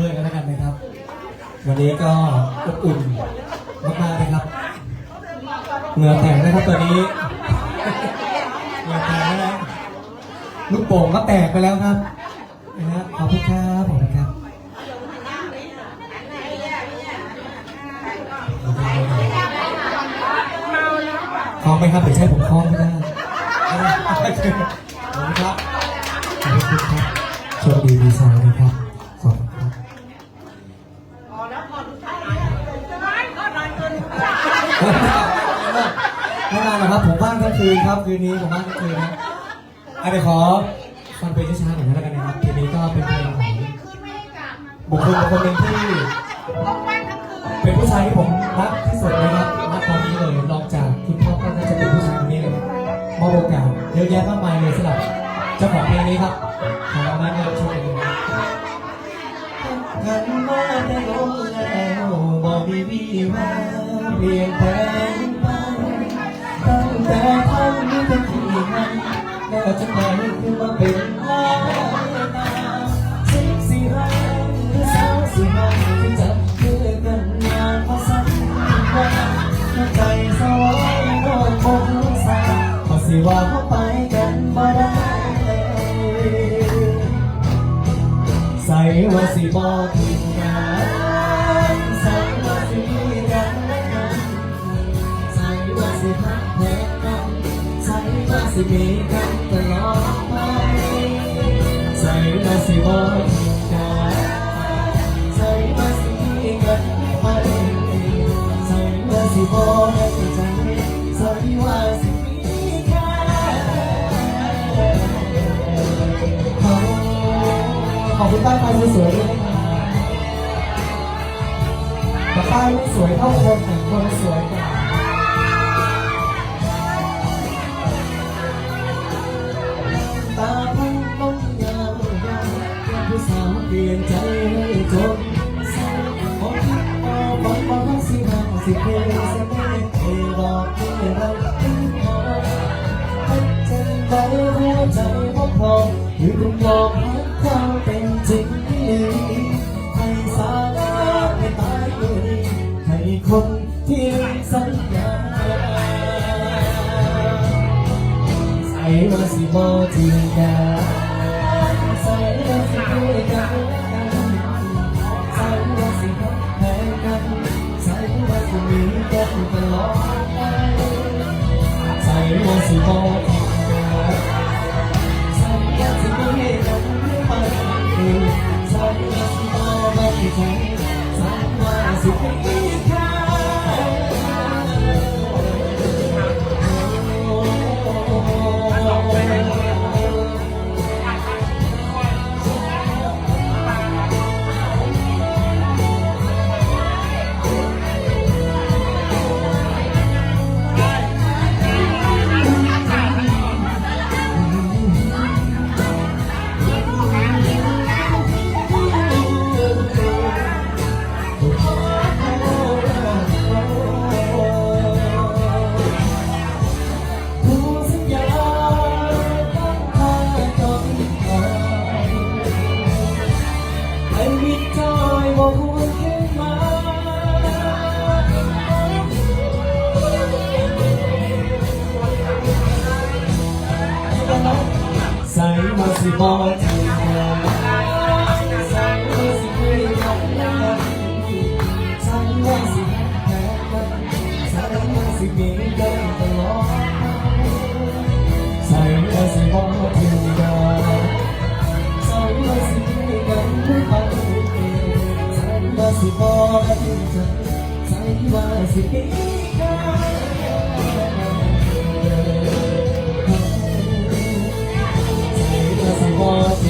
ด้วยกันแล้วกันนะครับ วันนี้ก็อบอุ่นมากๆนะครับเหงื่อแตกนะครับตอนนี้เหงื่อแตกแล้วนะลูกโป่งก็แตกไปแล้วครับนะฮะขอบคุณครับขอบคุณครับคล้องไหมครับเดี๋ยวใช้ผมคล้องก็ได้ขอบคุณครับขอบคุณครับโชคดีมีชัยนะครับ ไม่นานหรอกครับผมว่างทั้งคืนครับคืนนี้ผมว่างทั้งคืนนะอะเดี๋ยวขอฟังเพลงช้าๆหน่อยก็แล้วกันนะครับเพลงนี้ก็เป็นเพลงของบุคคลบุคคลหนึ่งที่ เป็นผู้ชายที่ผมรักที่สุดนะครับณตอนนี้เลยนอกจากคุณพ่อก็น่าจะเป็นผู้ชายคนนี้เลยมอบโอกาสเยอะแยะมากมายเลยสำหรับเจ้าของเพลงนี้ครับขอมาเนี่ยช่วยกันครับกันว่าได้ลงแล้วบอกมีวีแวว เปลี่ยนแปลงไปตั้งแต่ทำนี้เป็นที่มันแล้วจะไหนคือมาเป็นลายตาสิบสี่รังหรือสาวสี่ห้องที่จับมือกันมานพอสักวันใจสวายโดนคงสาพอสิว่าเขาไปกันบ่ได้ใส่ว่าสิบอกทิ้งกัน สิมีกันตลอดไปใส่ว่าสิบ่ทิ้งกันใส่ว่าสิมีกันไปใส่ว่าสิบ่ให้ใจใส่ว่าสิมีกันขอบคุณป้าไฟสวยๆด้วยป้ายไม่สวยเท่าคนแต่คนสวยกว่า ยนใจให้จนเศร้าพอคิดพอฝันว่าสิหาสิเพลสเน่ห์เอรอกให้เราทิ้งพอเจ็บใจหัวใจบ่พอหรือคงยอมให้ความเป็นจริงให้สาระให้ตายเลยให้คนที่สัญญาใส่ว่าสิบ่ทิ้งกัน ส่ว่าสิบ่ทิ้งกันใส่ว่าสิบ่ให้มันไปใส่ว่าสิบ่มาที่ใจใส่ว่าสิมีกั ส่มาสิบ่ทิ้งกันใส่มาสิคุยกันแล้วใส่าสิแพ้กันใส่มาสิมีกันตลอดใส่ว่าสิบ่ทิ้งกันใส่ว่าสิมีกันไม่ไปใส่ว่าสิบ่ทิ้งกันใส่ว่าสิมีกัน ว่